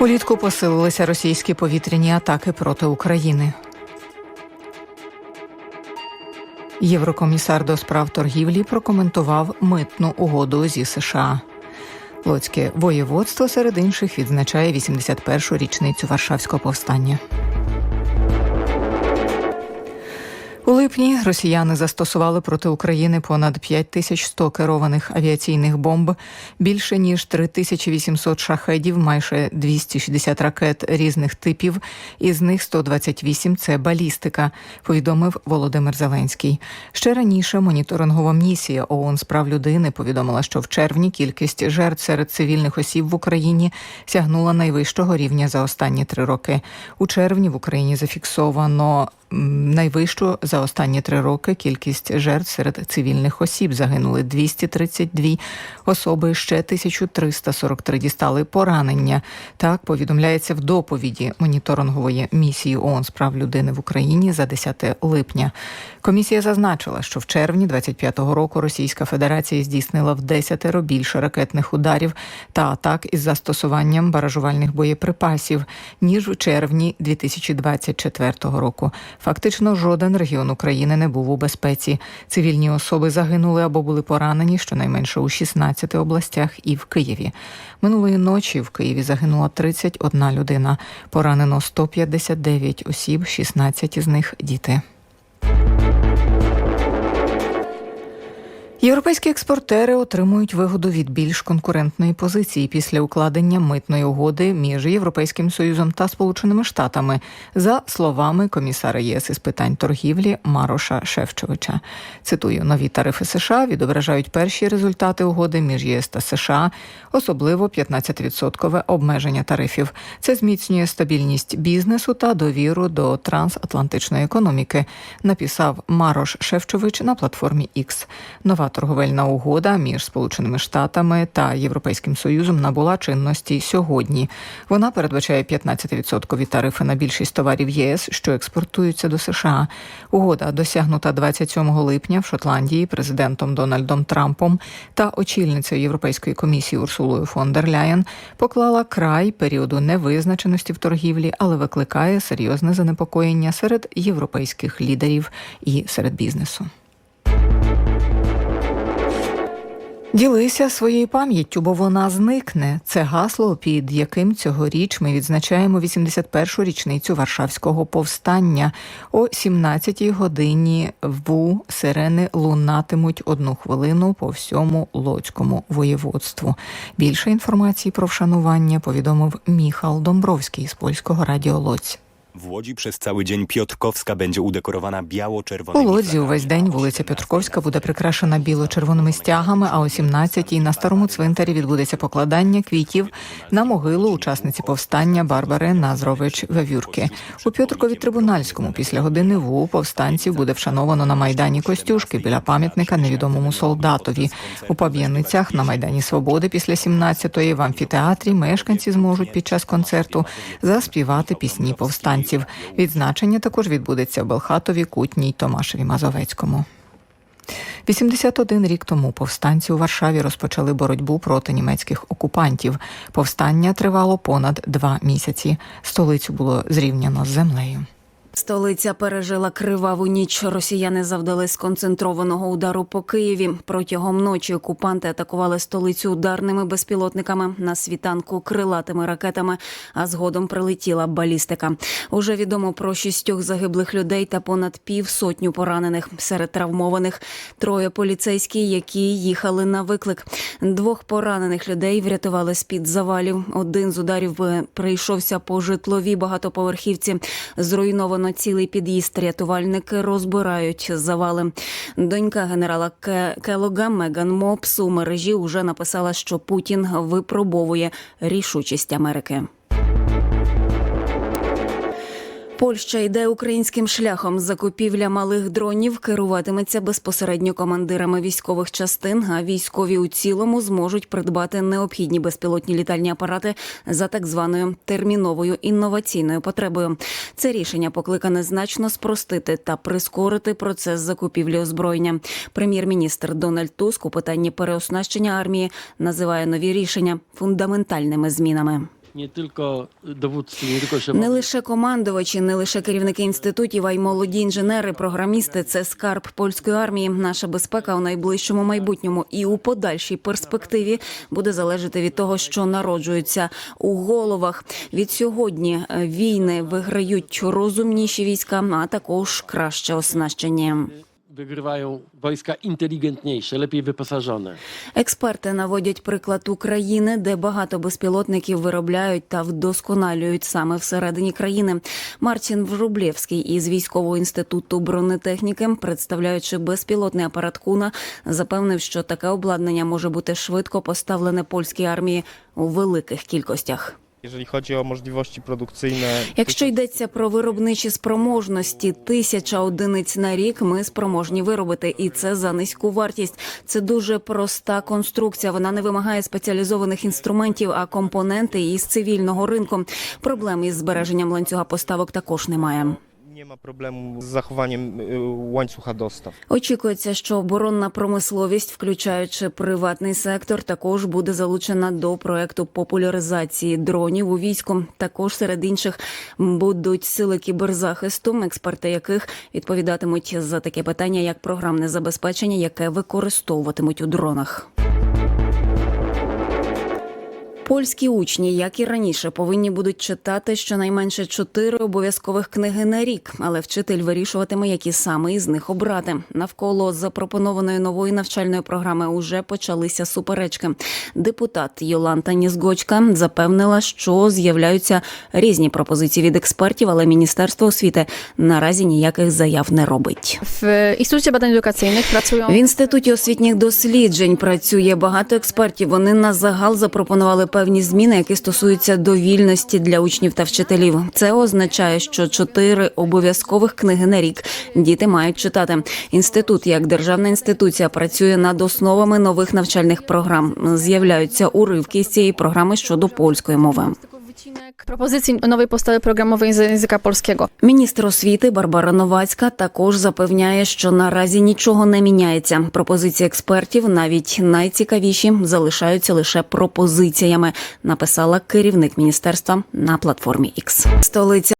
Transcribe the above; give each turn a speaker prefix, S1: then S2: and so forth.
S1: Улітку посилилися російські повітряні атаки проти України. Єврокомісар до справ торгівлі прокоментував митну угоду зі США. Лоцьке воєводство серед інших відзначає 81-шу річницю Варшавського повстання. У липні росіяни застосували проти України понад 5100 керованих авіаційних бомб, більше ніж 3800 шахедів, майже 260 ракет різних типів. Із них 128 – це балістика. Повідомив Володимир Зеленський. Ще раніше моніторингова місія ООН з прав людини повідомила, що в червні кількість жертв серед цивільних осіб в Україні сягнула найвищого рівня за останні три роки. У червні в Україні зафіксовано найвищу за останні три роки кількість жертв серед цивільних осіб загинули 232 особи. Ще 1343 дістали поранення. Так повідомляється в доповіді моніторингової місії ООН з прав людини в Україні за 10 липня. Комісія зазначила, що в червні 25-го року Російська Федерація здійснила в десятеро більше ракетних ударів та атак із застосуванням баражувальних боєприпасів ніж в червні 2024 року. Фактично, жоден регіон України не був у безпеці. Цивільні особи загинули або були поранені щонайменше у 16 областях і в Києві. Минулої ночі в Києві загинула 31 людина. Поранено 159 осіб, 16 із них діти. Європейські експортери отримують вигоду від більш конкурентної позиції після укладення митної угоди між Європейським союзом та Сполученими Штатами, за словами комісара єС із питань торгівлі Мароша Шевчовича. Цитую, нові тарифи США відображають перші результати угоди між ЄС та США, особливо 15-відсоткове обмеження тарифів. Це зміцнює стабільність бізнесу та довіру до трансатлантичної економіки. Написав Марош Шевчович на платформі X. Нова торговельна угода між Сполученими Штатами та Європейським Союзом набула чинності сьогодні. Вона передбачає 15% тарифи на більшість товарів ЄС, що експортуються до США. Угода досягнута 27 липня в Шотландії президентом Дональдом Трампом та очільницею Європейської комісії Урсулою фон дер Ляєн поклала край періоду невизначеності в торгівлі, але викликає серйозне занепокоєння серед європейських лідерів і серед бізнесу. Ділися своєю пам'яттю, бо вона зникне. Це гасло, під яким цьогоріч ми відзначаємо 81-шу річницю Варшавського повстання. О 17-й годині в сирени лунатимуть одну хвилину по всьому Лоцькому воєводству. Більше інформації про вшанування повідомив Міхал Домбровський з польського радіо Лоць.
S2: W Łodzi przez cały dzień Piotrkowska będzie udekorowana
S1: У
S2: biało-czerwonymi
S1: Лодзі увесь день вулиця Петровська буде прикрашена біло-червоними стягами. А о 17-й на старому цвинтарі відбудеться покладання квітів на могилу учасниці повстання Барбари Назрович Вавюрки. У Пьотрукові Трибунальському після години ВУ повстанців буде вшановано на майдані Костюшки біля пам'ятника невідомому солдатові. У Пав'яницях на майдані Свободи після 17-ї в амфітеатрі мешканці зможуть під час концерту заспівати пісні повстанців. Відзначення також відбудеться в Белхатові, Кутній, Томашеві Мазовецькому. 81 рік тому повстанці у Варшаві розпочали боротьбу проти німецьких окупантів. Повстання тривало понад два місяці. Столицю було зрівняно з землею.
S3: Столиця пережила криваву ніч. Росіяни завдали сконцентрованого удару по Києві. Протягом ночі окупанти атакували столицю ударними безпілотниками на світанку крилатими ракетами. А згодом прилетіла балістика. Уже відомо про шістьох загиблих людей та понад півсотню поранених. Серед травмованих троє поліцейські, які їхали на виклик. Двох поранених людей врятували з під завалів. Один з ударів е, прийшовся по житловій багатоповерхівці. Зруйновано цілий під'їзд. Рятувальники розбирають завали. Донька генерала Ке- Келога Меган Мопс у мережі вже написала, що Путін випробовує рішучість Америки. Польща йде українським шляхом. Закупівля малих дронів керуватиметься безпосередньо командирами військових частин. А військові у цілому зможуть придбати необхідні безпілотні літальні апарати за так званою терміновою інноваційною потребою. Це рішення покликане значно спростити та прискорити процес закупівлі озброєння. Прем'єр-міністр Дональд Туск у питанні переоснащення армії називає нові рішення фундаментальними змінами. Не лише командувачі, не лише керівники інститутів, а й молоді інженери, програмісти це скарб польської армії. Наша безпека у найближчому майбутньому і у подальшій перспективі буде залежати від того, що народжується у головах. Від сьогодні е, війни виграють розумніші війська, а також краще оснащені.
S4: Wygrywają wojska inteligentniejsze, lepiej wyposażone.
S3: Експерти наводять приклад України, де багато безпілотників виробляють та вдосконалюють саме всередині країни. Мартін Врублєвський із військового інституту бронетехніки, представляючи безпілотний апарат Куна, запевнив, що таке обладнання може бути швидко поставлене польській армії у великих кількостях.
S5: Jeżeli chodzi o możliwości produkcyjne,
S3: Якщо йдеться про виробничі спроможності, тисяча одиниць на рік ми спроможні виробити, і це за низьку вартість. Це дуже проста конструкція. Вона не вимагає спеціалізованих інструментів, а компоненти із цивільного ринку. Проблем із збереженням ланцюга поставок також немає.
S5: Problemu z zachowaniem y, łańcucha dostaw.
S3: Очікується, що оборонна промисловість, включаючи приватний сектор, також буде залучена до проекту популяризації дронів у війську. Також серед інших будуть сили кіберзахисту, експерти яких відповідатимуть за таке питання, як програмне забезпечення, яке використовуватимуть у дронах. Польські учні, як і раніше, повинні будуть читати щонайменше чотири обов'язкових книги на рік, але вчитель вирішуватиме, які саме із них обрати. Навколо запропонованої нової навчальної програми уже почалися суперечки. Депутат Йоланта Нізгочка запевнила, що з'являються різні пропозиції від експертів, але міністерство освіти наразі ніяких заяв не робить.
S6: W Instytucie Badań Edukacyjnych pracują
S3: В інституті освітніх досліджень працює багато експертів. Вони на загал запропонували певні зміни, які стосуються довільності для учнів та вчителів. Це означає, що чотири обов'язкових книги на рік діти мають читати. Інститут, як державна інституція, працює над основами нових навчальних програм. З'являються уривки з цієї програми щодо польської мови.
S6: Tylko wycinek propozycji nowej podstawy programowej z języka polskiego.
S3: Міністр освіти Барбара Новацька також запевняє, що наразі нічого не міняється. Пропозиції експертів, навіть найцікавіші, залишаються лише пропозиціями. Написала керівник міністерства на платформі X. Столиця